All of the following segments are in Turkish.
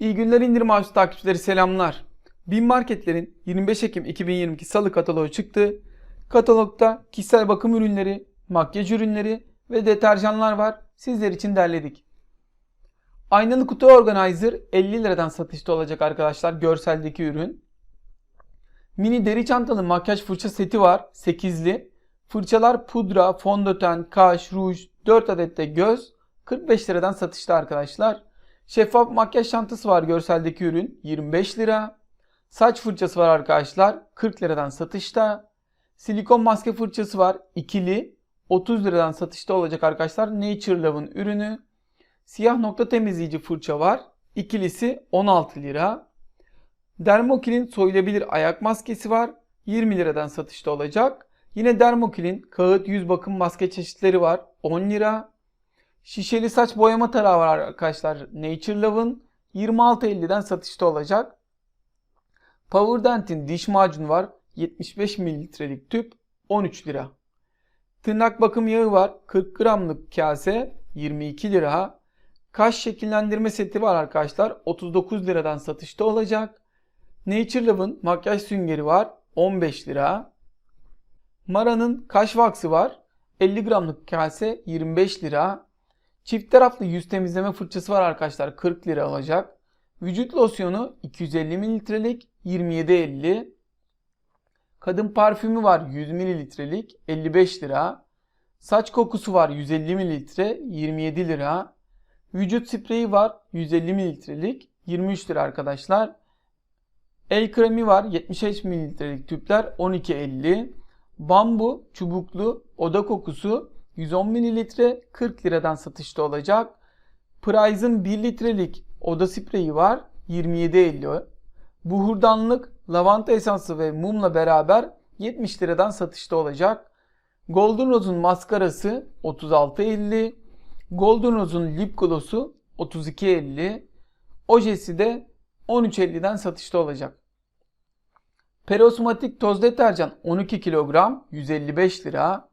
İyi günler indirim avcısı takipçileri selamlar. Bin Marketler'in 25 Ekim 2022 Salı kataloğu çıktı. Katalogda kişisel bakım ürünleri, makyaj ürünleri ve deterjanlar var. Sizler için derledik. Aynalı kutu organizer 50 liradan satışta olacak arkadaşlar görseldeki ürün. Mini deri çantalı makyaj fırça seti var 8'li. Fırçalar pudra, fondöten, kaş, ruj, 4 adet de göz 45 liradan satışta arkadaşlar. Şeffaf makyaj çantası var görseldeki ürün 25 lira. Saç fırçası var arkadaşlar 40 liradan satışta. Silikon maske fırçası var ikili 30 liradan satışta olacak arkadaşlar. Nature Love'ın ürünü. Siyah nokta temizleyici fırça var. İkilisi 16 lira. Dermokil'in soyulabilir ayak maskesi var. 20 liradan satışta olacak. Yine Dermokil'in kağıt yüz bakım maske çeşitleri var. 10 lira. Şişeli saç boyama tarağı var arkadaşlar. Nature Love'ın 26.50'den satışta olacak. Powerdent'in diş macunu var. 75 mililitrelik tüp 13 lira. Tırnak bakım yağı var. 40 gramlık kase 22 lira. Kaş şekillendirme seti var arkadaşlar. 39 liradan satışta olacak. Nature Love'ın makyaj süngeri var. 15 lira. Mara'nın kaş vaksı var. 50 gramlık kase 25 lira. Çift taraflı yüz temizleme fırçası var arkadaşlar 40 lira olacak. Vücut losyonu 250 mililitrelik 27.50. Kadın parfümü var 100 mililitrelik 55 lira. Saç kokusu var 150 mililitre 27 lira. Vücut spreyi var 150 mililitrelik 23 lira arkadaşlar. El kremi var 75 mililitrelik tüpler 12.50. Bambu çubuklu oda kokusu 110 mililitre 40 liradan satışta olacak. Price'ın 1 litrelik oda spreyi var 27.50. Buhurdanlık lavanta esansı ve mumla beraber 70 liradan satışta olacak. Golden Rose'un maskarası 36.50. Golden Rose'un lip gloss'u 32.50. Ojesi de 13.50'den satışta olacak. Perosmatik toz deterjan 12 kilogram 155 lira.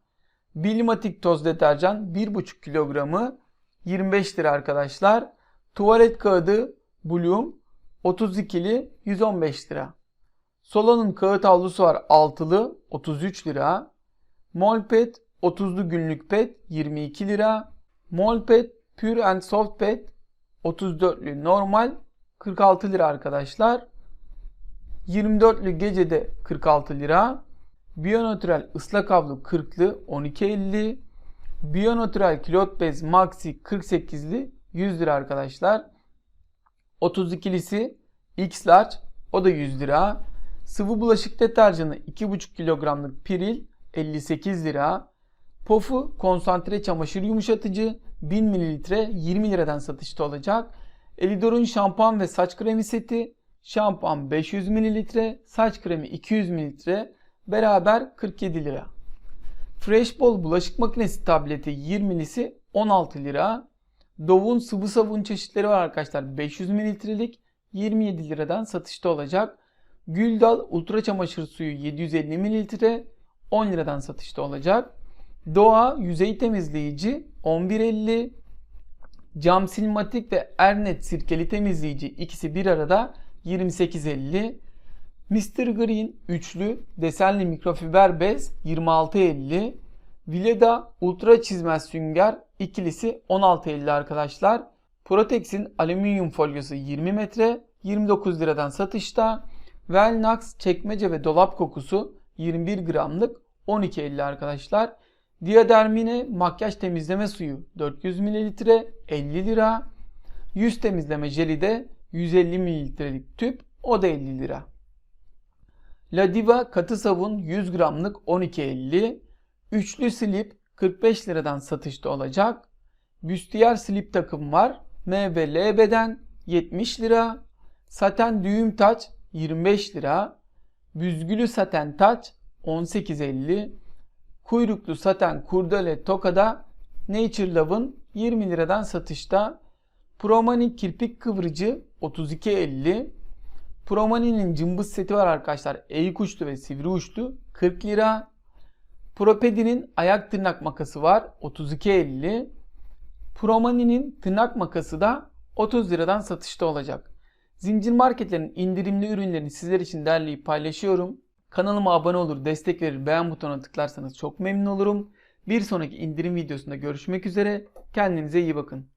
Bilmatik toz deterjan 1,5 kilogramı 25 lira arkadaşlar. Tuvalet kağıdı Bloom 32'li 115 lira. Solon'un kağıt havlusu var altılı 33 lira. Molpet 30'lu günlük pet 22 lira. Molpet Pure and Soft Pet 34'lü normal 46 lira arkadaşlar. 24'lü gecede 46 lira. Biyonatural ıslak havlu 40'lı 12.50. Biyonatural kilot bez maxi 48'li 100 lira arkadaşlar. 32'lisi X large o da 100 lira. Sıvı bulaşık deterjanı 2,5 kilogramlık piril 58 lira. Pofu konsantre çamaşır yumuşatıcı 1000 mililitre 20 liradan satışta olacak. Elidor'un şampuan ve saç kremi seti şampuan 500 mililitre, saç kremi 200 mililitre beraber 47 lira. Freshball bulaşık makinesi tableti 20'lisi 16 lira. Dove'un sıvı sabun çeşitleri var arkadaşlar. 500 mililitrelik 27 liradan satışta olacak. Güldal ultra çamaşır suyu 750 mililitre 10 liradan satışta olacak. Doğa yüzey temizleyici 11.50. Cam silmatik ve Ernet sirkeli temizleyici ikisi bir arada 28.50. Mr. Green üçlü desenli mikrofiber bez 26.50. Vileda Ultra Çizmez Sünger ikilisi 16.50 arkadaşlar. Protex'in alüminyum folyosu 20 metre 29 liradan satışta. Velnax çekmece ve dolap kokusu 21 gramlık 12.50 arkadaşlar. Diadermine makyaj temizleme suyu 400 mililitre 50 lira. Yüz temizleme jeli de 150 mililitrelik tüp o da 50 lira. La Diva katı sabun 100 gramlık 12.50. Üçlü slip 45 liradan satışta olacak. Büstiyer slip takım var. M ve L beden 70 lira. Saten düğüm taç 25 lira. Büzgülü saten taç 18.50. Kuyruklu saten kurdele tokada Nature Love'ın 20 liradan satışta. Promani kirpik kıvırıcı 32.50. Promani'nin cımbız seti var arkadaşlar. Eğik uçlu ve sivri uçlu 40 lira. Propedi'nin ayak tırnak makası var 32.50. Promani'nin tırnak makası da 30 liradan satışta olacak. Zincir marketlerin indirimli ürünlerini sizler için derleyip paylaşıyorum. Kanalıma abone olur, destek verir, beğen butonuna tıklarsanız çok memnun olurum. Bir sonraki indirim videosunda görüşmek üzere. Kendinize iyi bakın.